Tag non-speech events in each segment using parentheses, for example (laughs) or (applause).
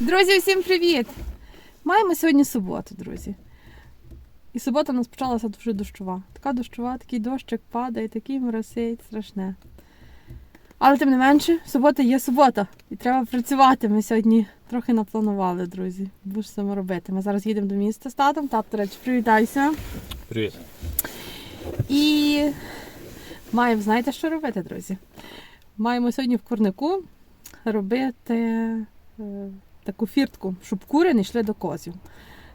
Друзі, всім привіт! Маємо сьогодні суботу, друзі. І субота у нас почалася дуже дощова. Така дощова, такий дощик падає, такий моросить, страшне. Але тим не менше, субота є субота. І треба працювати. Ми сьогодні трохи напланували, друзі. Будемо робити. Ми зараз їдемо до міста з татом. Тат, до речі, привітайся. Привіт. І маємо, знаєте, що робити, друзі? Маємо сьогодні в курнику робити. Е, таку фіртку, щоб кури не йшли до козів.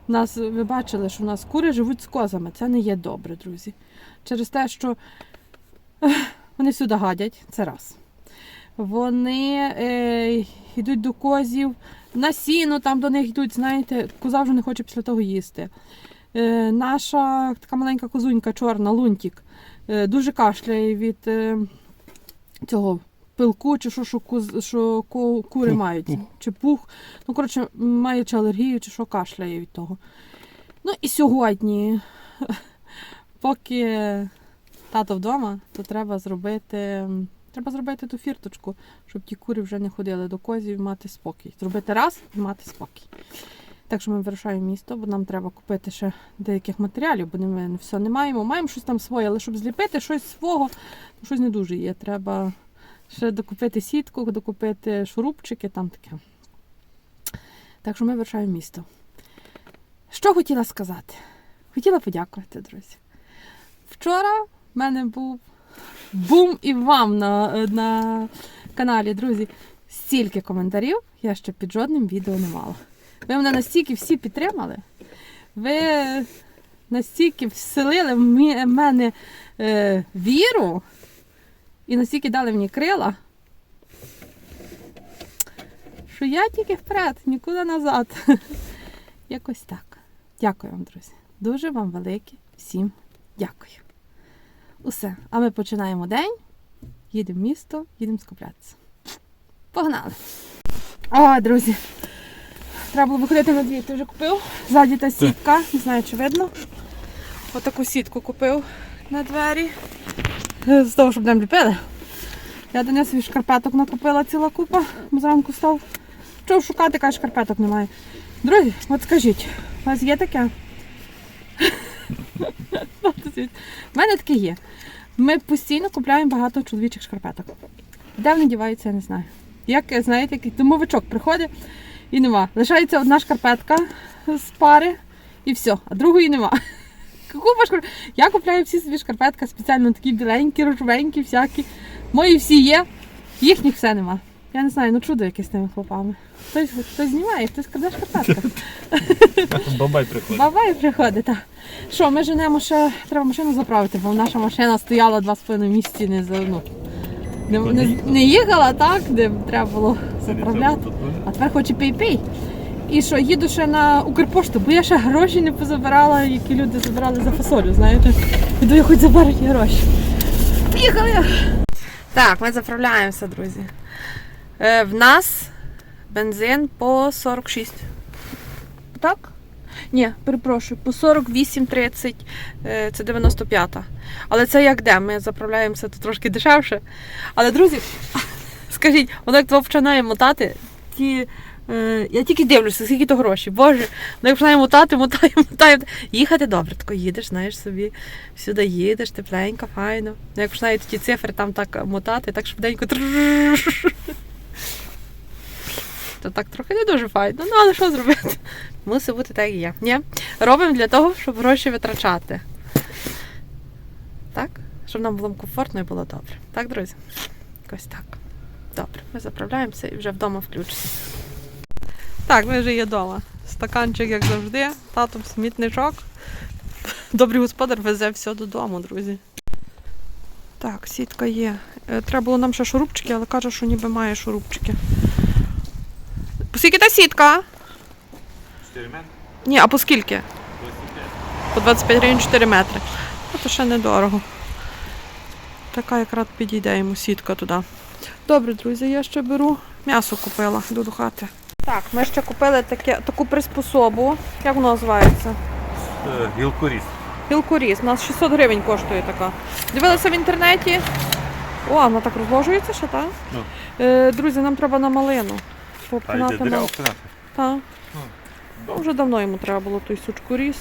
Нас, Ви бачили, що у нас кури живуть з козами. Це не є добре, друзі. Через те, що вони сюди гадять, це раз. Вони е, йдуть до козів, на сіно там до них йдуть, знаєте, коза вже не хоче після того їсти. Е, Наша така маленька козунька, чорна, лунтік, е, дуже кашляє від е, цього пилку, чи що, що, що ку- кури мають, чи пух. Ну, коротше, має чи алергію, чи що кашляє від того. Ну і сьогодні, (laughs) поки тато вдома, то треба зробити. Треба зробити ту фірточку, щоб ті кури вже не ходили до козів і мати спокій. Зробити раз і мати спокій. Так що ми вирушаємо місто, бо нам треба купити ще деяких матеріалів, бо ми все не маємо. Маємо щось там своє, але щоб зліпити щось свого, щось не дуже є. Треба ще докупити сітку, докупити шурупчики, там таке. Так що ми вирушаємо місто. Що хотіла сказати? Хотіла подякувати, друзі. Вчора в мене був бум і вам на, на каналі, друзі. Стільки коментарів я ще під жодним відео не мала. Ви мене настільки всі підтримали, ви настільки вселили в мене е, віру, і настільки дали мені крила, що я тільки вперед, нікуди назад. (laughs) Якось так. Дякую вам, друзі. Дуже вам велике всім дякую. Усе. А ми починаємо день. Їдемо в місто, їдемо скуплятися. Погнали! О, друзі! Треба було виходити на двір, ти вже купив. Ззаді та сітка, не знаю, чи видно. Отаку сітку купив на двері з того, щоб нам ліпили. Я до собі шкарпеток накупила ціла купа, зранку став. Чого шукати, каже, шкарпеток немає. Друзі, от скажіть, у вас є таке? (laughs) У мене таке є. Ми постійно купляємо багато чоловічих шкарпеток. Де вони діваються, я не знаю. Як знаєте, який домовичок приходить і нема. Лишається одна шкарпетка з пари і все, а другої нема. Купа. Я купляю всі собі шкарпетки спеціально такі біленькі, рожвенькі, всякі. Мої всі є, їхніх все нема. Я не знаю, ну чудо якесь з тими хлопами. Хтось хтось знімає, хтось каже шкарпетка. (laughs) Бабай приходить. Бабай приходить, так. Що, ми женемо ще, треба машину заправити, бо наша машина стояла два з половиною місці не за ну, не, не, не їхала так, де треба було заправляти. А тепер хоче пей-пей. І що, їду ще на Укрпошту, бо я ще гроші не позабирала, які люди забирали за фасолю, знаєте. Іду я хоч заберу гроші. Поїхали! Так, ми заправляємося, друзі. Е, В нас бензин по 46. Так? Ні, перепрошую, по 48,30 е, це 95-та. Але це як де? Ми заправляємося тут трошки дешевше. Але, друзі, (laughs) скажіть, воно як починає мотати, ті Е, я тільки дивлюся, скільки то гроші. Боже, ну як починає мотати, мотаю, мотаю. Їхати добре, тако їдеш, знаєш собі, всюди їдеш, тепленько, файно. Ну як починають ті цифри там так мотати, так швиденько. (laughs) То так трохи не дуже файно, ну але що зробити? Мусить бути так як є. Робимо для того, щоб гроші витрачати. Так? Щоб нам було комфортно і було добре. Так, друзі? Ось так. Добре, ми заправляємося і вже вдома включимося. Так, ми вже є вдома. Стаканчик, як завжди, татом смітничок. Добрий господар везе все додому, друзі. Так, сітка є. Е, Треба було нам ще шурупчики, але каже, що ніби має шурупчики. По скільки та сітка? 4 метри? Ні, а по скільки? По 25 гривень 4 метри. Ну, то ще недорого. Така якраз підійде йому сітка туди. Добре, друзі, я ще беру. М'ясо купила, йду до хати. Так, ми ще купили таке, таку приспособу. Як воно називається? Гілкоріз. Гілкоріз. У нас 600 гривень коштує така. Дивилися в інтернеті. О, вона так розложується ще, так? Ну. Е, друзі, нам треба на малину. Попинати Та, мал... Так. Ну, ну, вже давно йому треба було той сучку ріс.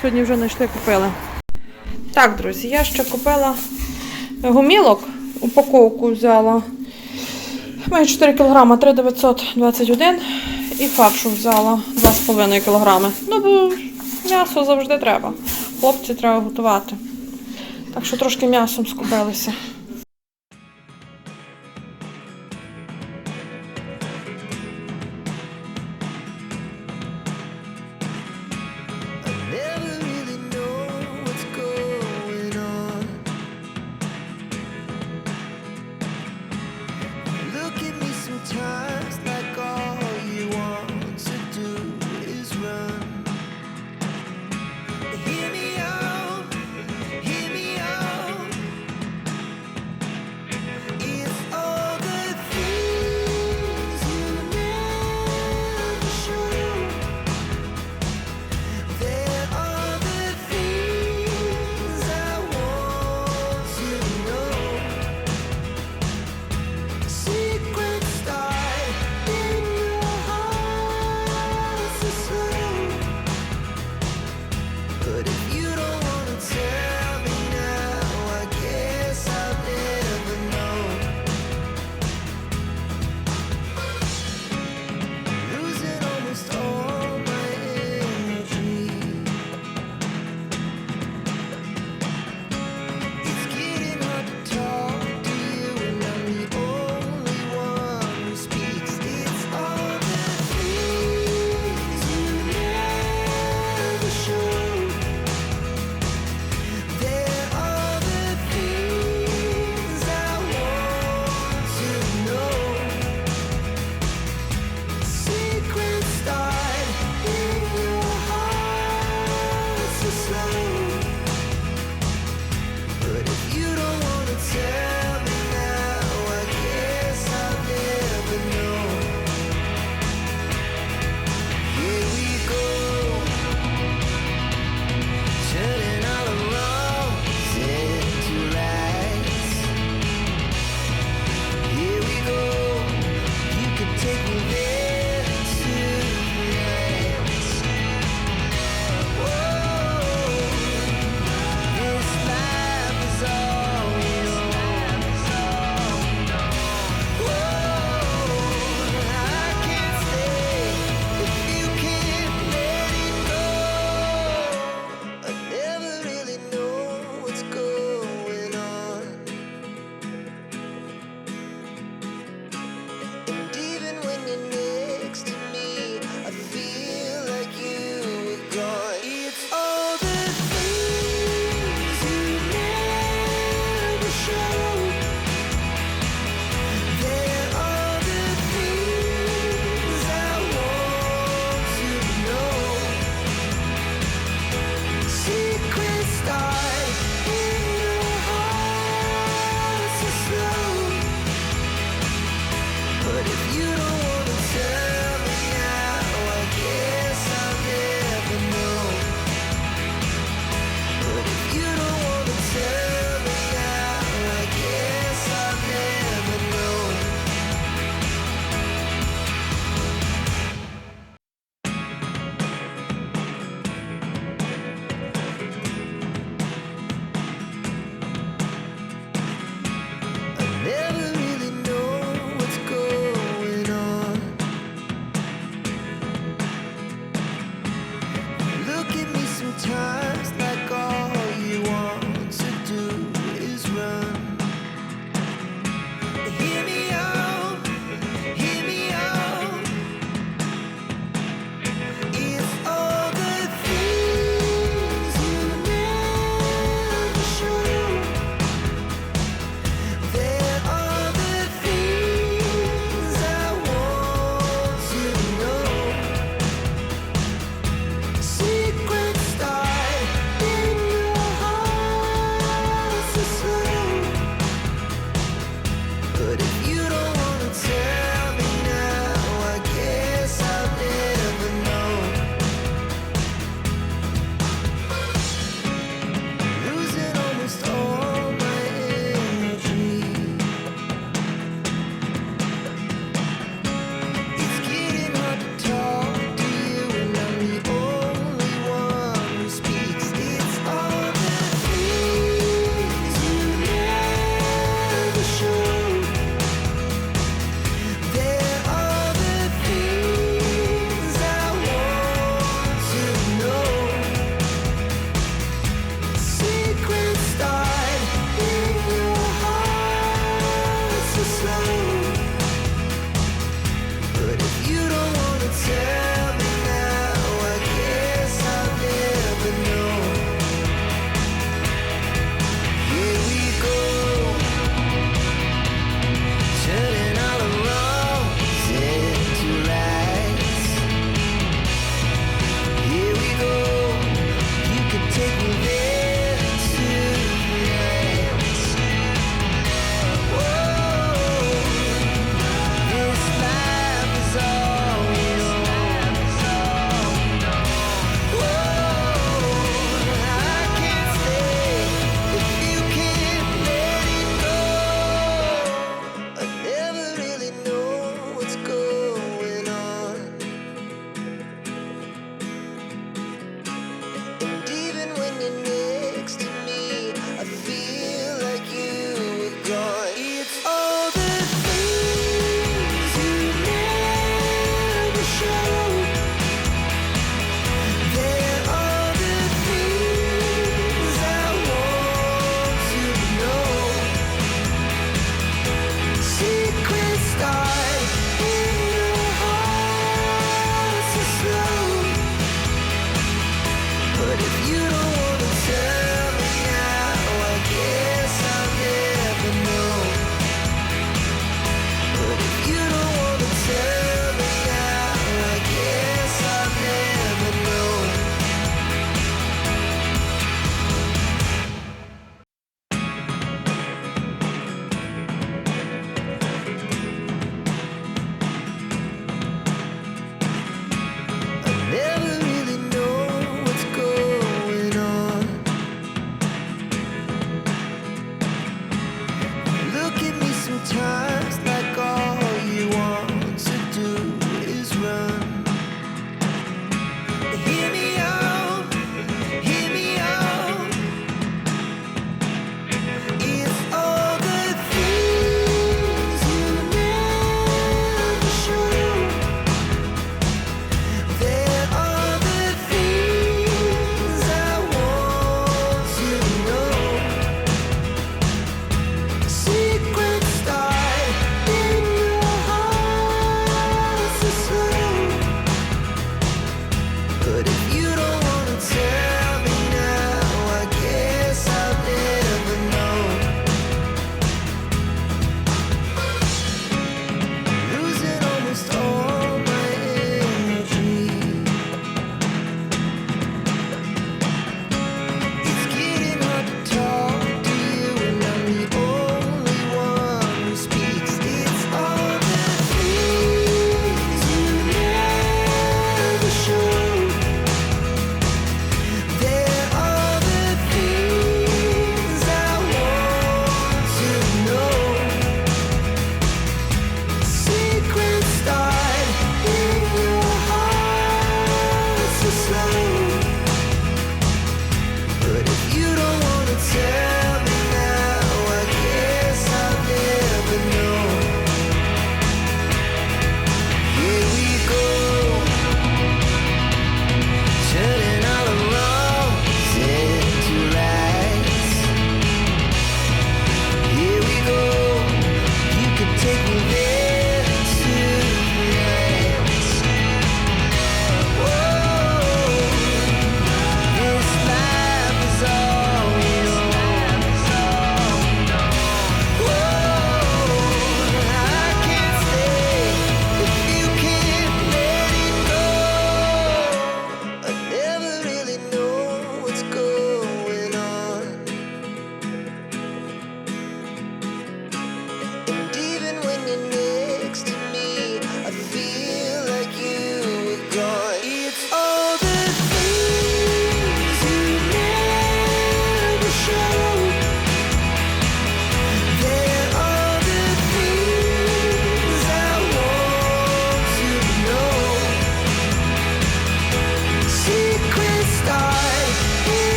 Сьогодні вже знайшли купили. Так, друзі, я ще купила гумілок, упаковку взяла. Маю 4 кг 3,921 і фаршу взяла 2,5 кг. Ну, бо м'ясо завжди треба. Хлопці треба готувати. Так що трошки м'ясом скупилися.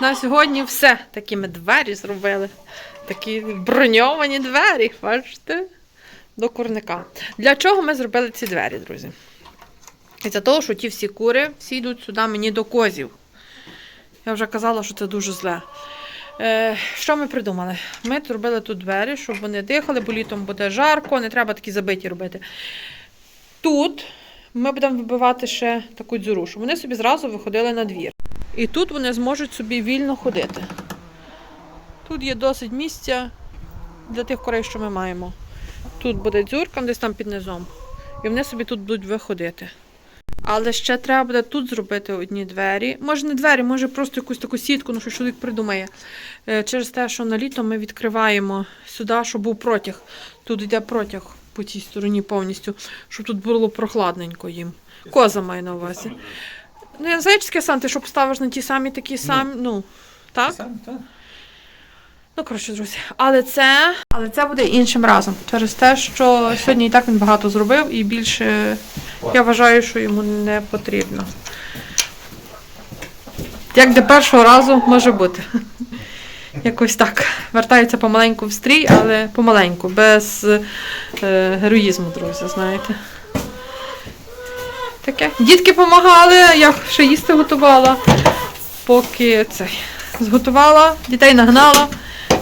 На сьогодні все. Такі ми двері зробили. Такі броньовані двері, бачите? До курника. Для чого ми зробили ці двері, друзі? І за того, що ті всі кури всі йдуть сюди мені до козів. Я вже казала, що це дуже зле. Е, що ми придумали? Ми зробили тут двері, щоб вони дихали, бо літом буде жарко, не треба такі забиті робити. Тут ми будемо вибивати ще таку дзюру, щоб вони собі зразу виходили на двір. І тут вони зможуть собі вільно ходити. Тут є досить місця для тих курей, що ми маємо. Тут буде дзюрка, десь там під низом. І вони собі тут будуть виходити. Але ще треба буде тут зробити одні двері. Може не двері, може просто якусь таку сітку, ну що чоловік придумає. Е, Через те, що на літо ми відкриваємо сюди, щоб був протяг. Тут йде протяг по цій стороні повністю, щоб тут було прохладненько їм. Коза має на увазі. Ну, я не знаю, чи таке сам, ти що поставиш на ті самі такі самі, ну, так? Ну, коротше, друзі, але це, але це буде іншим разом. Через те, що сьогодні і так він багато зробив, і більше я вважаю, що йому не потрібно. Як для першого разу може бути. (laughs) Якось так. Вертається помаленьку в стрій, але помаленьку, без е, героїзму, друзі, знаєте. Таке. Дітки допомагали, я ще їсти готувала, поки цей. Зготувала, дітей нагнала,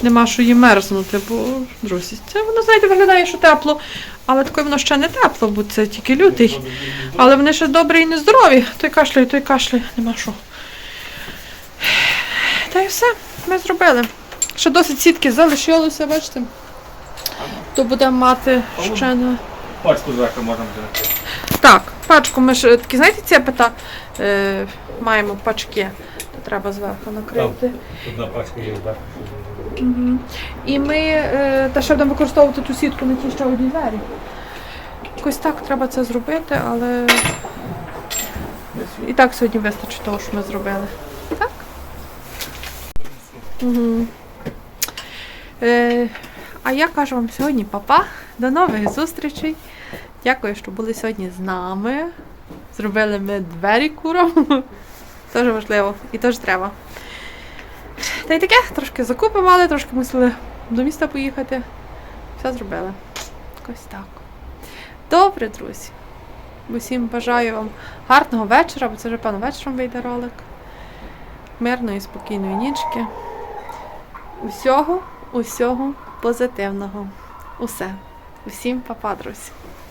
нема що їм мерзнути, бо, друзі, це воно, знаєте, виглядає, що тепло, але таке воно ще не тепло, бо це тільки лютий. Але вони ще добрі і нездорові. Той кашляє, той кашляє, нема що. Та й все, ми зробили. Ще досить сітки залишилося, бачите. То будемо мати ще на. Пачку зверху можна взяти. Так, пачку ми ж такі, знаєте, ці пита е, маємо пачки, то треба зверху накрити. Одна пачка є зверху. І ми е, та ще будемо використовувати ту сітку на ті ще одні двері. Якось так треба це зробити, але і так сьогодні вистачить того, що ми зробили. Так? Угу. Е, а я кажу вам сьогодні папа. До нових зустрічей. Дякую, що були сьогодні з нами. Зробили ми двері курам. (laughs) Теж важливо і теж треба. Та й таке, трошки закупи мали, трошки мусили до міста поїхати. Все зробили. Якось так. Добре, друзі. Усім бажаю вам гарного вечора, бо це вже певно вечором вийде ролик. Мирної, спокійної нічки. Усього, усього позитивного. Усе. Усім па-па, друзі.